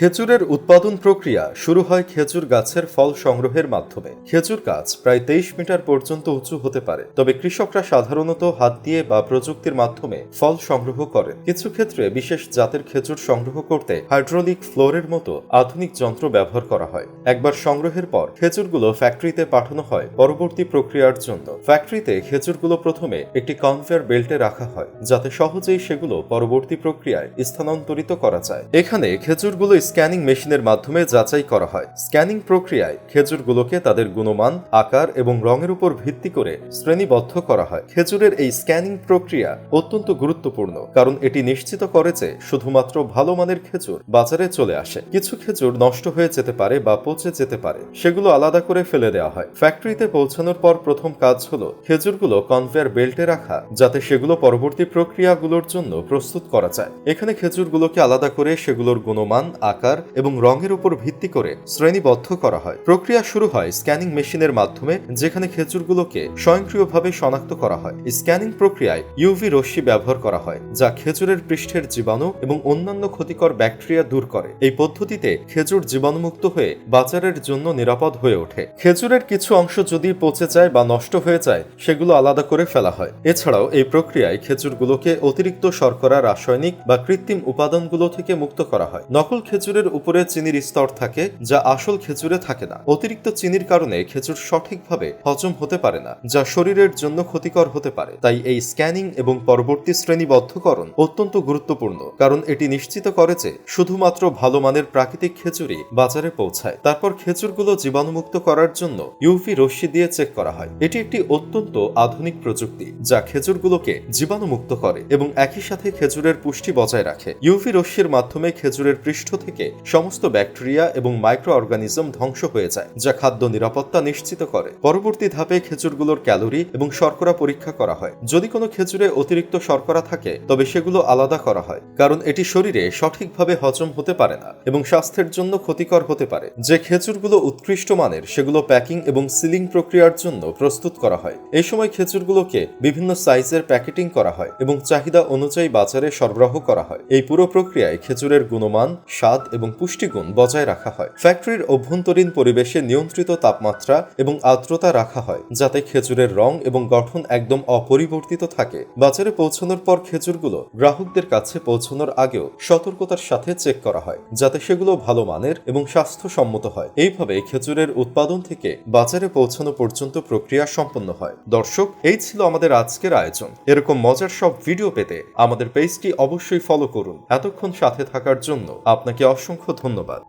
খেজুরের উৎপাদন প্রক্রিয়া শুরু হয় খেজুর গাছের ফল সংগ্রহের মাধ্যমে। খেজুর গাছ প্রায় তেইশ মিটার পর্যন্ত উঁচু হতে পারে, তবে কৃষকরা সাধারণত হাত দিয়ে বা প্রযুক্তির মাধ্যমে ফল সংগ্রহ করেন। কিছু ক্ষেত্রে বিশেষ জাতের খেজুর সংগ্রহ করতে হাইড্রোলিক ফ্লোরের মতো আধুনিক যন্ত্র ব্যবহার করা হয়। একবার সংগ্রহের পর খেজুরগুলো ফ্যাক্টরিতে পাঠানো হয় পরবর্তী প্রক্রিয়ার জন্য। ফ্যাক্টরিতে খেজুরগুলো প্রথমে একটি কনভেয়ার বেল্টে রাখা হয়, যাতে সহজেই সেগুলো পরবর্তী প্রক্রিয়ায় স্থানান্তরিত করা যায়। এখানে খেজুরগুলো স্ক্যানিং মেশিনের মাধ্যমে যাচাই করা হয়। স্ক্যানিং প্রক্রিয়ায় খেজুরগুলোকে তাদের গুণমান, আকার এবং রঙের উপর ভিত্তি করে শ্রেণীবদ্ধ করা হয়। খেজুরের এই স্ক্যানিং প্রক্রিয়া অত্যন্ত গুরুত্বপূর্ণ, কারণ এটি নিশ্চিত করে যে শুধুমাত্র ভালো মানের খেজুর বাজারে চলে আসে। কিছু খেজুর নষ্ট হয়ে যেতে পারে বা পচে যেতে পারে, সেগুলো আলাদা করে ফেলে দেওয়া হয়। ফ্যাক্টরিতে পৌঁছানোর পর প্রথম কাজ হলো খেজুরগুলো কনভেয়ার বেল্টে রাখা, যাতে সেগুলো পরবর্তী প্রক্রিয়াগুলোর জন্য প্রস্তুত করা যায়। এখানে খেজুরগুলোকে আলাদা করে সেগুলোর গুণমান, আকার এবং রঙের উপর ভিত্তি করে শ্রেণীবদ্ধ করা হয়। প্রক্রিয়া শুরু হয় স্ক্যানিং মেশিনের মাধ্যমে, যেখানে খেজুরগুলোকে স্বয়ংক্রিয়ভাবে শনাক্ত করা হয়। স্ক্যানিং প্রক্রিয়ায় ইউভি রশ্মি ব্যবহার করা হয়, যা খেজুরের পৃষ্ঠের জীবাণু এবং অন্যান্য ক্ষতিকর ব্যাকটেরিয়া দূর করে। এই পদ্ধতিতে খেজুর জীবাণুমুক্ত হয়ে বাজারের জন্য নিরাপদ হয়ে ওঠে। খেজুরের কিছু অংশ যদি পচে যায় বা নষ্ট হয়ে যায়, সেগুলো আলাদা করে ফেলা হয়। এছাড়াও এই প্রক্রিয়ায় খেজুরগুলোকে অতিরিক্ত শর্করা, রাসায়নিক বা কৃত্রিম উপাদানগুলো থেকে মুক্ত করা হয়। নকল খেজুরের উপরে চিনির স্তর থাকে, যা আসল খেজুরে থাকে না। অতিরিক্ত চিনির কারণে খেজুর সঠিকভাবে হজম হতে পারে না, যা শরীরের জন্য ক্ষতিকর হতে পারে। তাই এই স্ক্যানিং এবং পরবর্তী শ্রেণীবদ্ধকরণ অত্যন্ত গুরুত্বপূর্ণ, কারণ এটি নিশ্চিত করে যে শুধুমাত্র ভালো মানের প্রাকৃতিক খেজুরই বাজারে পৌঁছায়। তারপর খেজুরগুলো জীবাণুমুক্ত করার জন্য ইউভি রশ্মি দিয়ে চেক করা হয়। এটি একটি অত্যন্ত আধুনিক প্রযুক্তি, যা খেজুরগুলোকে জীবাণুমুক্ত করে এবং একই সাথে খেজুরের পুষ্টি বজায় রাখে। ইউভি রশ্মির মাধ্যমে খেজুরের পৃষ্ঠ থেকে সমস্ত ব্যাকটেরিয়া এবং মাইক্রো অর্গানিজম ধ্বংস হয়ে যায়, যা খাদ্য নিরাপত্তা নিশ্চিত করে। পরবর্তী ধাপে খেজুরগুলোর ক্যালোরি এবং শর্করা পরীক্ষা করা হয়। যদি কোনো খেজুরে অতিরিক্ত শর্করা থাকে, তবে সেগুলো আলাদা করা হয়, কারণ এটি শরীরে সঠিকভাবে হজম হতে পারে না এবং স্বাস্থ্যের জন্য ক্ষতিকর হতে পারে। যে খেজুরগুলো উৎকৃষ্ট মানের, সেগুলো প্যাকিং এবং সিলিং প্রক্রিয়ার জন্য প্রস্তুত করা হয়। এই সময় খেজুরগুলোকে বিভিন্ন সাইজের প্যাকেটিং করা হয় এবং চাহিদা অনুযায়ী বাজারে সরবরাহ করা হয়। এই পুরো প্রক্রিয়ায় খেজুরের গুণমান, স্বাদ এবং পুষ্টিগুণ বজায় রাখা হয়। ফ্যাক্টরির অভ্যন্তরীণ পরিবেশে নিয়ন্ত্রিত তাপমাত্রা এবং আর্দ্রতা রাখা হয়, যাতে খেজুরের রং এবং গঠন একদম অপরিবর্তিত থাকে। বাজারে পৌঁছানোর পর খেজুরগুলো গ্রাহকদের কাছে পৌঁছানোর আগেও সতর্কতার সাথে চেক করা হয়, যাতে সেগুলো ভালো মানের এবং স্বাস্থ্যসম্মত হয়। এইভাবে খেজুরের উৎপাদন থেকে বাজারে পৌঁছানো পর্যন্ত প্রক্রিয়া সম্পন্ন হয়। দর্শক, এই ছিল আমাদের আজকের আয়োজন। এরকম মজার সব ভিডিও পেতে আমাদের পেজটি অবশ্যই ফলো করুন। এতক্ষণ সাথে থাকার জন্য আপনাকে অসংখ্য ধন্যবাদ।